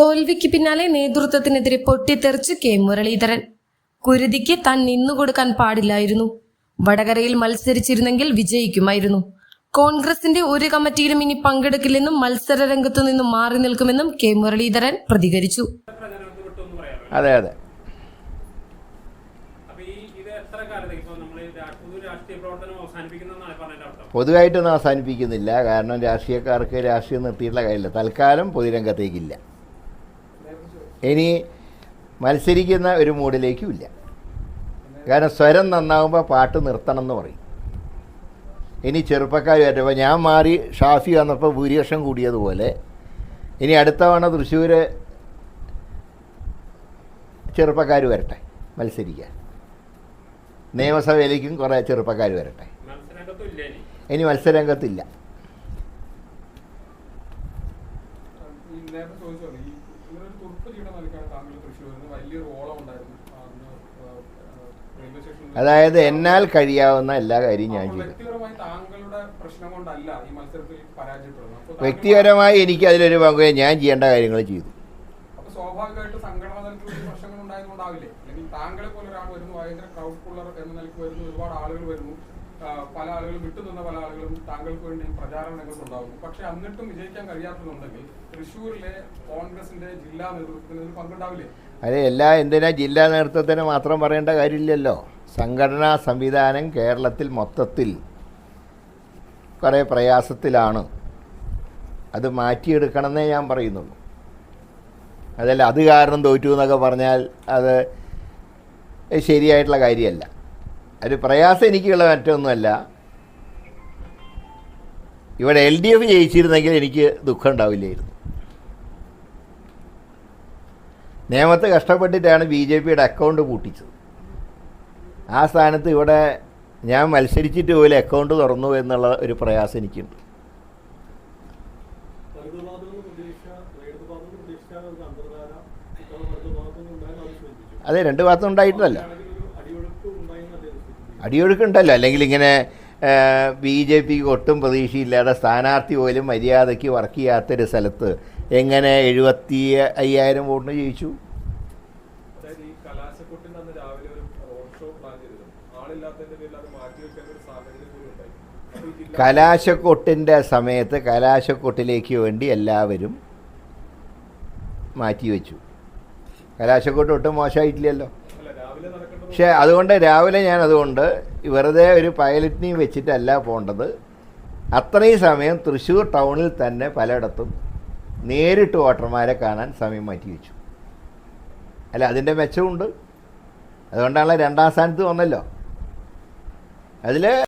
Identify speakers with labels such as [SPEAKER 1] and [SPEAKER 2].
[SPEAKER 1] തോൽവിക്ക് പിന്നാലെ നേതൃത്വത്തിനെതിരെ പൊട്ടിത്തെറിച്ച് കെ മുരളീധരൻ. കുരുതിക്ക് താൻ നിന്നുകൊടുക്കാൻ പാടില്ലായിരുന്നു. വടകരയിൽ മത്സരിച്ചിരുന്നെങ്കിൽ വിജയിക്കുമായിരുന്നു. കോൺഗ്രസിന്റെ ഒരു കമ്മിറ്റിയിലും ഇനി പങ്കെടുക്കില്ലെന്നും മത്സര രംഗത്തു നിന്നും മാറി നിൽക്കുമെന്നും കെ മുരളീധരൻ പ്രതികരിച്ചു.
[SPEAKER 2] അതെ അതെ. പൊതുവായിട്ടൊന്നും അവസാനിപ്പിക്കുന്നില്ല. കാരണം രാഷ്ട്രീയക്കാർക്ക് രാഷ്ട്രീയം നിർത്തിയിട്ടുള്ള കാര്യമില്ല. തൽക്കാലം പൊതുരംഗത്തേക്കില്ല. ഇനി മത്സരിക്കുന്ന ഒരു മൂഡിലേക്കും ഇല്ല. കാരണം സ്വരം നന്നാവുമ്പോൾ പാട്ട് നിർത്തണം എന്ന് പറയും. ഇനി ചെറുപ്പക്കാർ വരുമ്പോൾ ഞാൻ മാറി ഷാഫി വന്നപ്പോൾ ഭൂരിപക്ഷം കൂടിയതുപോലെ ഇനി അടുത്ത തവണ തൃശ്ശൂർ ചെറുപ്പക്കാർ വരട്ടെ മത്സരിക്കാൻ. നിയമസഭയിലേക്കും കുറേ ചെറുപ്പക്കാർ വരട്ടെ.
[SPEAKER 3] ഇനി
[SPEAKER 2] മത്സരരംഗത്തില്ല.
[SPEAKER 4] ഇങ്ങനൊരു തുറപ്പ് ചീട നൽകാൻ താങ്കൾ തൃശ്ശൂരിന് വലിയൊരു ഓളം ഉണ്ടായിരുന്നു.
[SPEAKER 2] അതായത് എന്നാൽ കഴിയാവുന്ന എല്ലാ കാര്യവും ഞാൻ
[SPEAKER 4] ചെയ്യും
[SPEAKER 2] ചെയ്തു.
[SPEAKER 4] വ്യക്തിപരമായി
[SPEAKER 2] എനിക്ക് അതിലൊരു പങ്ക് ഞാൻ ചെയ്യേണ്ട കാര്യങ്ങൾ ചെയ്തു.
[SPEAKER 4] സ്വാഭാവികമായിട്ട് താങ്കളെ പോലെ ഒരാൾ വരുന്നു ഭയങ്കര ക്രൗഡ് പുള്ളർ എന്ന നിലയ്ക്ക് വരുന്നു ഒരുപാട് ആളുകൾ വരുന്നു. പല ആളുകളും വിട്ടുനിന്ന പല ആളുകളും താങ്കൾക്ക് വേണ്ടി പ്രചാരണ രംഗത്തുണ്ടാകുന്നു പക്ഷെ എന്നിട്ടും വിജയിക്കാൻ കഴിയാത്തതുണ്ടെങ്കിൽ തൃശ്ശൂരിലെ കോൺഗ്രസിന്റെ ജില്ലാ നേതൃത്വത്തിന് ഇതിൽ പങ്കുണ്ടാവില്ലേ?
[SPEAKER 2] അതെ എല്ലാ എന്തിനാ ജില്ലാ നേതൃത്വത്തിന് മാത്രം പറയേണ്ട കാര്യമില്ലല്ലോ. സംഘടനാ സംവിധാനം കേരളത്തിൽ മൊത്തത്തിൽ കുറേ പ്രയാസത്തിലാണ്. അത് മാറ്റിയെടുക്കണമെന്നേ ഞാൻ പറയുന്നുള്ളൂ. അതല്ല അത് കാരണം തോറ്റു എന്നൊക്കെ പറഞ്ഞാൽ അത് ശരിയായിട്ടുള്ള കാര്യമല്ല. ഒരു പ്രയാസം എനിക്കുള്ള മറ്റൊന്നുമല്ല. ഇവിടെ എൽ ഡി എഫ് ജയിച്ചിരുന്നെങ്കിൽ എനിക്ക് ദുഃഖം ഉണ്ടാവില്ലായിരുന്നു. നിയമത്ത് കഷ്ടപ്പെട്ടിട്ടാണ് ബി ജെ പിയുടെ അക്കൗണ്ട് പൂട്ടിച്ചത്. ആ സ്ഥാനത്ത് ഇവിടെ ഞാൻ മത്സരിച്ചിട്ട് പോലെ അക്കൗണ്ട് തുറന്നു എന്നുള്ള ഒരു പ്രയാസം എനിക്കുണ്ട്. അതെ രണ്ട് ഭാഗത്തും ഉണ്ടായിട്ടല്ല അടിയൊഴുക്കുണ്ടല്ലോ. അല്ലെങ്കിൽ ഇങ്ങനെ ബി ജെ പിക്ക് ഒട്ടും പ്രതീക്ഷയില്ലാതെ സ്ഥാനാർത്ഥി പോലും മര്യാദയ്ക്ക് വർക്ക് ചെയ്യാത്തൊരു സ്ഥലത്ത് എങ്ങനെ എഴുപത്തി അയ്യായിരം വോട്ടിന് ജയിച്ചു?
[SPEAKER 5] കലാശക്കൊട്ടിന്റെ
[SPEAKER 2] സമയത്ത് കലാശക്കൊട്ടിലേക്ക് വേണ്ടി എല്ലാവരും മാറ്റിവെച്ചു കലാശക്കൊട്ട് ഒട്ടും മോശമായിട്ടില്ലല്ലോ. പക്ഷേ അതുകൊണ്ട് രാവിലെ ഞാൻ അതുകൊണ്ട് വെറുതെ ഒരു പൈലറ്റിനെയും വെച്ചിട്ടല്ല പോകേണ്ടത് അത്രയും സമയം തൃശ്ശൂർ ടൗണിൽ തന്നെ പലയിടത്തും നേരിട്ട് വോട്ടർമാരെ കാണാൻ സമയം മാറ്റി വെച്ചു. അല്ല അതിന്റെ മെച്ചമുണ്ട് അതുകൊണ്ടാണല്ലോ രണ്ടാം സ്ഥാനത്ത് വന്നല്ലോ. അതിൽ